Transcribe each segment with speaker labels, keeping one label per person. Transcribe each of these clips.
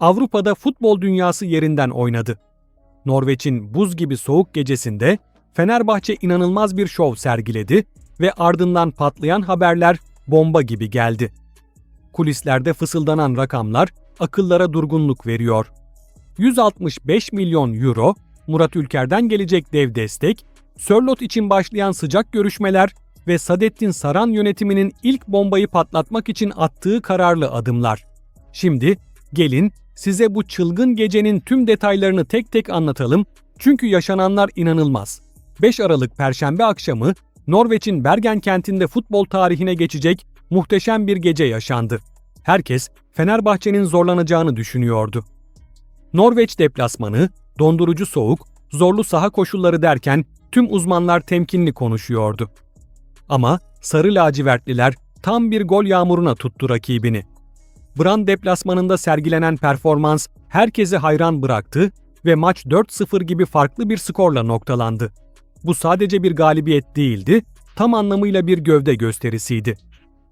Speaker 1: Avrupa'da futbol dünyası yerinden oynadı. Norveç'in buz gibi soğuk gecesinde Fenerbahçe inanılmaz bir şov sergiledi ve ardından patlayan haberler bomba gibi geldi. Kulislerde fısıldanan rakamlar akıllara durgunluk veriyor. 165 milyon euro, Murat Ülker'den gelecek dev destek, Sörlot için başlayan sıcak görüşmeler ve Sadettin Saran yönetiminin ilk bombayı patlatmak için attığı kararlı adımlar. Şimdi gelin size bu çılgın gecenin tüm detaylarını tek tek anlatalım çünkü yaşananlar inanılmaz. 5 Aralık Perşembe akşamı Norveç'in Bergen kentinde futbol tarihine geçecek muhteşem bir gece yaşandı. Herkes Fenerbahçe'nin zorlanacağını düşünüyordu. Norveç deplasmanı, dondurucu soğuk, zorlu saha koşulları derken tüm uzmanlar temkinli konuşuyordu. Ama sarı lacivertliler tam bir gol yağmuruna tuttu rakibini. Brand deplasmanında sergilenen performans herkesi hayran bıraktı ve maç 4-0 gibi farklı bir skorla noktalandı. Bu sadece bir galibiyet değildi, tam anlamıyla bir gövde gösterisiydi.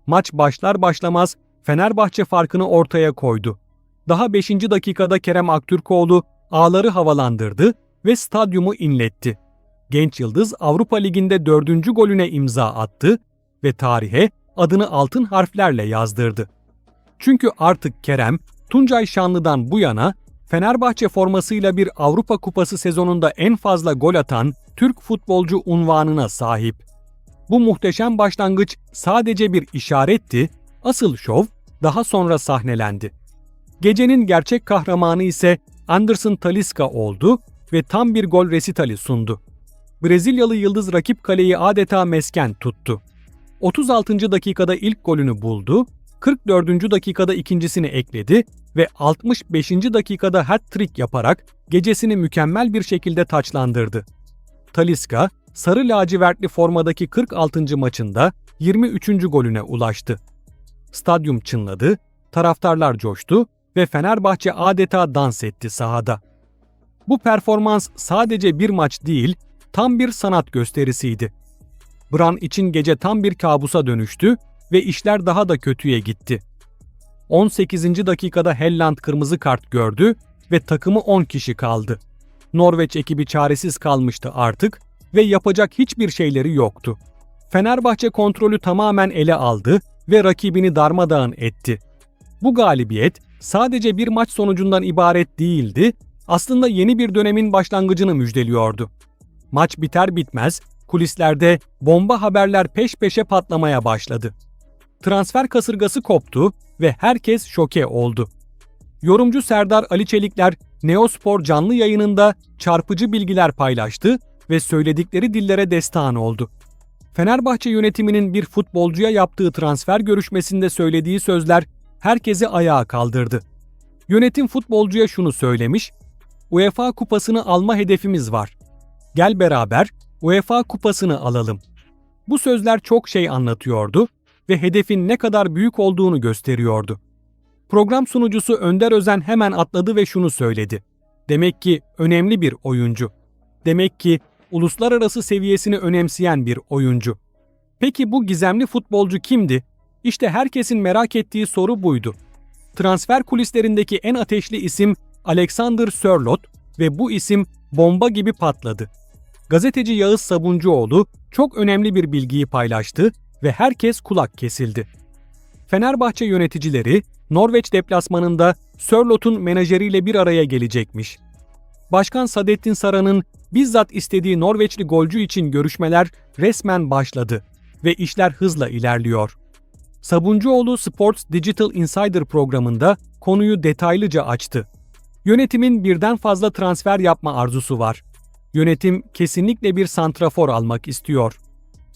Speaker 1: Maç başlar başlamaz Fenerbahçe farkını ortaya koydu. Daha 5. dakikada Kerem Aktürkoğlu ağları havalandırdı ve stadyumu inletti. Genç Yıldız Avrupa Ligi'nde dördüncü golüne imza attı ve tarihe adını altın harflerle yazdırdı. Çünkü artık Kerem, Tuncay Şanlı'dan bu yana Fenerbahçe formasıyla bir Avrupa Kupası sezonunda en fazla gol atan Türk futbolcu unvanına sahip. Bu muhteşem başlangıç sadece bir işaretti, asıl şov daha sonra sahnelendi. Gecenin gerçek kahramanı ise Anderson Talisca oldu ve tam bir gol resitali sundu. Brezilyalı yıldız rakip kaleyi adeta mesken tuttu. 36. dakikada ilk golünü buldu, 44. dakikada ikincisini ekledi ve 65. dakikada hat-trick yaparak gecesini mükemmel bir şekilde taçlandırdı. Talisca, sarı lacivertli formadaki 46. maçında 23. golüne ulaştı. Stadyum çınladı, taraftarlar coştu ve Fenerbahçe adeta dans etti sahada. Bu performans sadece bir maç değil, tam bir sanat gösterisiydi. Bran için gece tam bir kabusa dönüştü ve işler daha da kötüye gitti. 18. dakikada Helland kırmızı kart gördü ve takımı 10 kişi kaldı. Norveç ekibi çaresiz kalmıştı artık ve yapacak hiçbir şeyleri yoktu. Fenerbahçe kontrolü tamamen ele aldı ve rakibini darmadağın etti. Bu galibiyet sadece bir maç sonucundan ibaret değildi, aslında yeni bir dönemin başlangıcını müjdeliyordu. Maç biter bitmez kulislerde bomba haberler peş peşe patlamaya başladı. Transfer kasırgası koptu ve herkes şoke oldu. Yorumcu Serdar Ali Çelikler Neospor canlı yayınında çarpıcı bilgiler paylaştı ve söyledikleri dillere destan oldu. Fenerbahçe yönetiminin bir futbolcuya yaptığı transfer görüşmesinde söylediği sözler herkesi ayağa kaldırdı. Yönetim futbolcuya şunu söylemiş, UEFA kupasını alma hedefimiz var. Gel beraber UEFA kupasını alalım. Bu sözler çok şey anlatıyordu ve hedefin ne kadar büyük olduğunu gösteriyordu. Program sunucusu Önder Özen hemen atladı ve şunu söyledi. Demek ki önemli bir oyuncu. Demek ki uluslararası seviyesini önemseyen bir oyuncu. Peki bu gizemli futbolcu kimdi? İşte herkesin merak ettiği soru buydu. Transfer kulislerindeki en ateşli isim Alexander Sörlot ve bu isim bomba gibi patladı. Gazeteci Yağız Sabuncuoğlu çok önemli bir bilgiyi paylaştı ve herkes kulak kesildi. Fenerbahçe yöneticileri Norveç deplasmanında Sörlot'un menajeriyle bir araya gelecekmiş. Başkan Sadettin Saran'ın bizzat istediği Norveçli golcü için görüşmeler resmen başladı ve işler hızla ilerliyor. Sabuncuoğlu Sports Digital Insider programında konuyu detaylıca açtı. Yönetimin birden fazla transfer yapma arzusu var. Yönetim kesinlikle bir santrafor almak istiyor.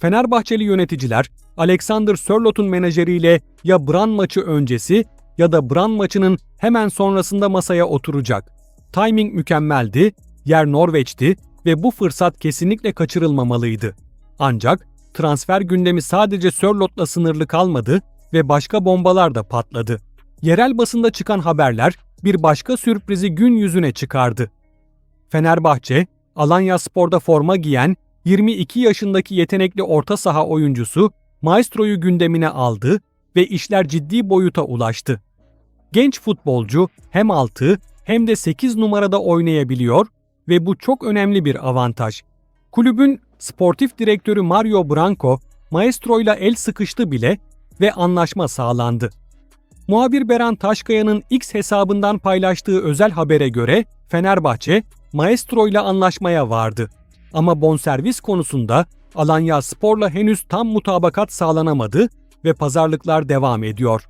Speaker 1: Fenerbahçeli yöneticiler Alexander Sörlot'un menajeriyle ya Bran maçı öncesi ya da Bran maçının hemen sonrasında masaya oturacak. Timing mükemmeldi, yer Norveç'ti ve bu fırsat kesinlikle kaçırılmamalıydı. Ancak transfer gündemi sadece Sörlot'la sınırlı kalmadı ve başka bombalar da patladı. Yerel basında çıkan haberler bir başka sürprizi gün yüzüne çıkardı. Fenerbahçe, Alanya Spor'da forma giyen 22 yaşındaki yetenekli orta saha oyuncusu Maestro'yu gündemine aldı ve işler ciddi boyuta ulaştı. Genç futbolcu hem 6 hem de 8 numarada oynayabiliyor ve bu çok önemli bir avantaj. Kulübün sportif direktörü Mario Branco, Maestro ile el sıkıştı bile ve anlaşma sağlandı. Muhabir Beran Taşkaya'nın X hesabından paylaştığı özel habere göre Fenerbahçe, Maestro ile anlaşmaya vardı. Ama bonservis konusunda Alanya Spor'la henüz tam mutabakat sağlanamadı ve pazarlıklar devam ediyor.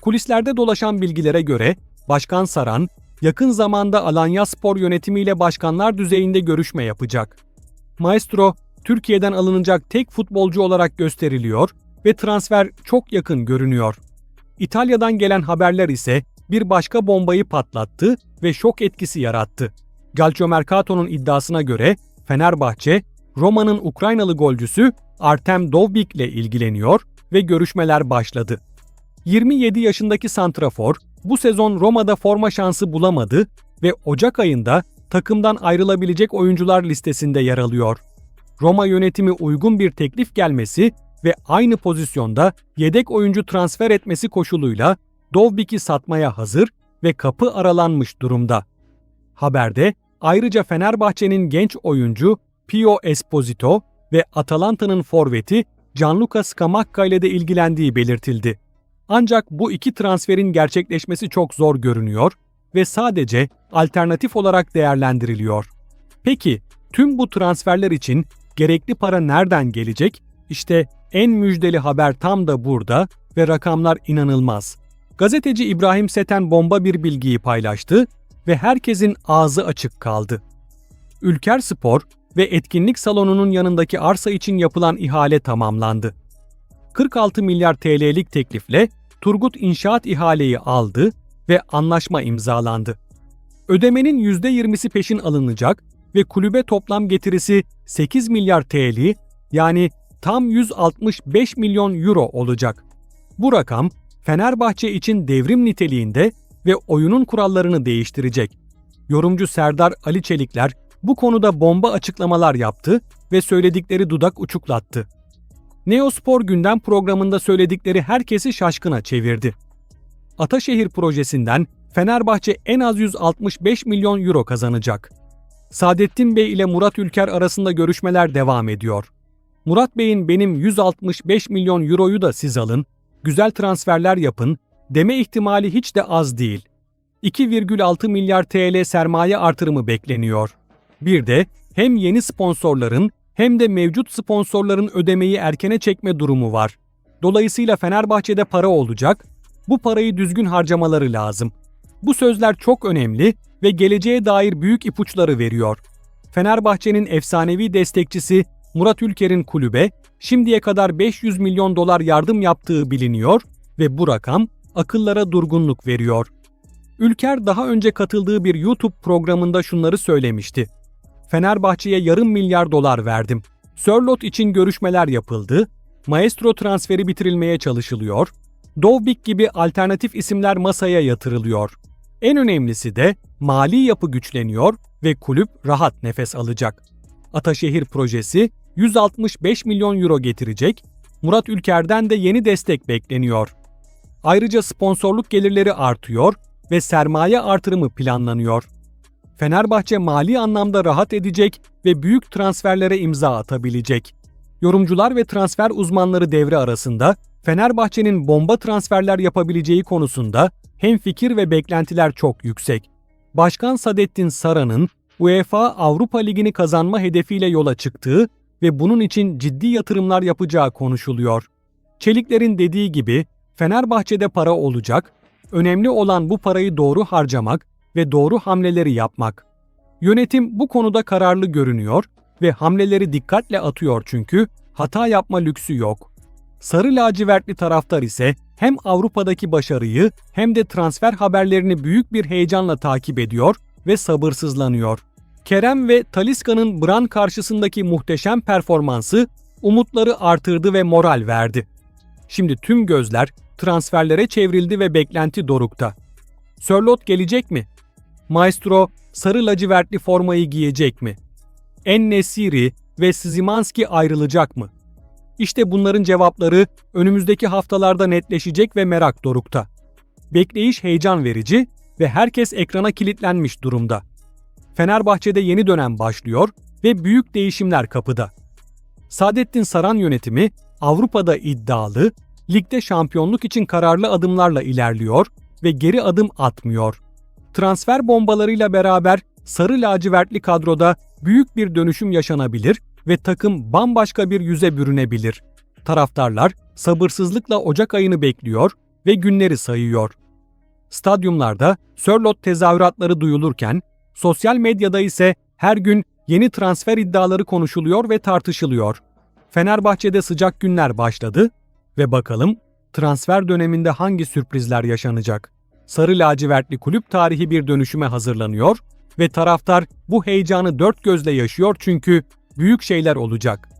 Speaker 1: Kulislerde dolaşan bilgilere göre Başkan Saran, yakın zamanda Alanya Spor yönetimiyle başkanlar düzeyinde görüşme yapacak. Maestro, Türkiye'den alınacak tek futbolcu olarak gösteriliyor ve transfer çok yakın görünüyor. İtalya'dan gelen haberler ise bir başka bombayı patlattı ve şok etkisi yarattı. Calciomercato'nun iddiasına göre Fenerbahçe, Roma'nın Ukraynalı golcüsü Artem Dovbik ile ilgileniyor ve görüşmeler başladı. 27 yaşındaki santrafor bu sezon Roma'da forma şansı bulamadı ve Ocak ayında takımdan ayrılabilecek oyuncular listesinde yer alıyor. Roma yönetimi uygun bir teklif gelmesi ve aynı pozisyonda yedek oyuncu transfer etmesi koşuluyla Dovbik'i satmaya hazır ve kapı aralanmış durumda. Haberde ayrıca Fenerbahçe'nin genç oyuncu Pio Esposito ve Atalanta'nın forveti Gianluca Scamacca ile de ilgilendiği belirtildi. Ancak bu iki transferin gerçekleşmesi çok zor görünüyor ve sadece alternatif olarak değerlendiriliyor. Peki tüm bu transferler için gerekli para nereden gelecek? İşte en müjdeli haber tam da burada ve rakamlar inanılmaz. Gazeteci İbrahim Seten bomba bir bilgiyi paylaştı ve herkesin ağzı açık kaldı. Ülker Spor ve etkinlik salonunun yanındaki arsa için yapılan ihale tamamlandı. 46 milyar TL'lik teklifle Turgut İnşaat ihaleyi aldı ve anlaşma imzalandı. Ödemenin %20'si peşin alınacak ve kulübe toplam getirisi 8 milyar TL yani tam 165 milyon euro olacak. Bu rakam Fenerbahçe için devrim niteliğinde ve oyunun kurallarını değiştirecek. Yorumcu Serdar Ali Çelikler bu konuda bomba açıklamalar yaptı ve söyledikleri dudak uçuklattı. Neospor gündem programında söyledikleri herkesi şaşkına çevirdi. Ataşehir projesinden Fenerbahçe en az 165 milyon euro kazanacak. Saadettin Bey ile Murat Ülker arasında görüşmeler devam ediyor. Murat Bey'in benim 165 milyon euroyu da siz alın, güzel transferler yapın deme ihtimali hiç de az değil. 2,6 milyar TL sermaye artırımı bekleniyor. Bir de hem yeni sponsorların hem de mevcut sponsorların ödemeyi erkene çekme durumu var. Dolayısıyla Fenerbahçe'de para olacak, bu parayı düzgün harcamaları lazım. Bu sözler çok önemli ve geleceğe dair büyük ipuçları veriyor. Fenerbahçe'nin efsanevi destekçisi Murat Ülker'in kulübe şimdiye kadar 500 milyon dolar yardım yaptığı biliniyor ve bu rakam akıllara durgunluk veriyor. Ülker daha önce katıldığı bir YouTube programında şunları söylemişti. Fenerbahçe'ye yarım milyar dolar verdim. Sörlot için görüşmeler yapıldı, Maestro transferi bitirilmeye çalışılıyor, Dovbik gibi alternatif isimler masaya yatırılıyor. En önemlisi de mali yapı güçleniyor ve kulüp rahat nefes alacak. Ataşehir projesi 165 milyon euro getirecek, Murat Ülker'den de yeni destek bekleniyor. Ayrıca sponsorluk gelirleri artıyor ve sermaye artırımı planlanıyor. Fenerbahçe mali anlamda rahat edecek ve büyük transferlere imza atabilecek. Yorumcular ve transfer uzmanları devre arasında Fenerbahçe'nin bomba transferler yapabileceği konusunda hem fikir ve beklentiler çok yüksek. Başkan Sadettin Saran'ın UEFA Avrupa Ligi'ni kazanma hedefiyle yola çıktığı ve bunun için ciddi yatırımlar yapacağı konuşuluyor. Çelikler'in dediği gibi Fenerbahçe'de para olacak, önemli olan bu parayı doğru harcamak ve doğru hamleleri yapmak. Yönetim bu konuda kararlı görünüyor ve hamleleri dikkatle atıyor çünkü hata yapma lüksü yok. Sarı lacivertli taraftar ise hem Avrupa'daki başarıyı hem de transfer haberlerini büyük bir heyecanla takip ediyor ve sabırsızlanıyor. Kerem ve Taliska'nın Bran karşısındaki muhteşem performansı umutları artırdı ve moral verdi. Şimdi tüm gözler transferlere çevrildi ve beklenti dorukta. Sörlot gelecek mi? Maestro sarı lacivertli formayı giyecek mi? En Nesiri ve Szymanski ayrılacak mı? İşte bunların cevapları önümüzdeki haftalarda netleşecek ve merak dorukta. Bekleyiş heyecan verici ve herkes ekrana kilitlenmiş durumda. Fenerbahçe'de yeni dönem başlıyor ve büyük değişimler kapıda. Saadettin Saran yönetimi Avrupa'da iddialı, ligde şampiyonluk için kararlı adımlarla ilerliyor ve geri adım atmıyor. Transfer bombalarıyla beraber sarı lacivertli kadroda büyük bir dönüşüm yaşanabilir ve takım bambaşka bir yüze bürünebilir. Taraftarlar sabırsızlıkla Ocak ayını bekliyor ve günleri sayıyor. Stadyumlarda Sörlot tezahüratları duyulurken, sosyal medyada ise her gün yeni transfer iddiaları konuşuluyor ve tartışılıyor. Fenerbahçe'de sıcak günler başladı ve bakalım transfer döneminde hangi sürprizler yaşanacak? Sarı lacivertli kulüp tarihi bir dönüşüme hazırlanıyor ve taraftar bu heyecanı dört gözle yaşıyor çünkü büyük şeyler olacak.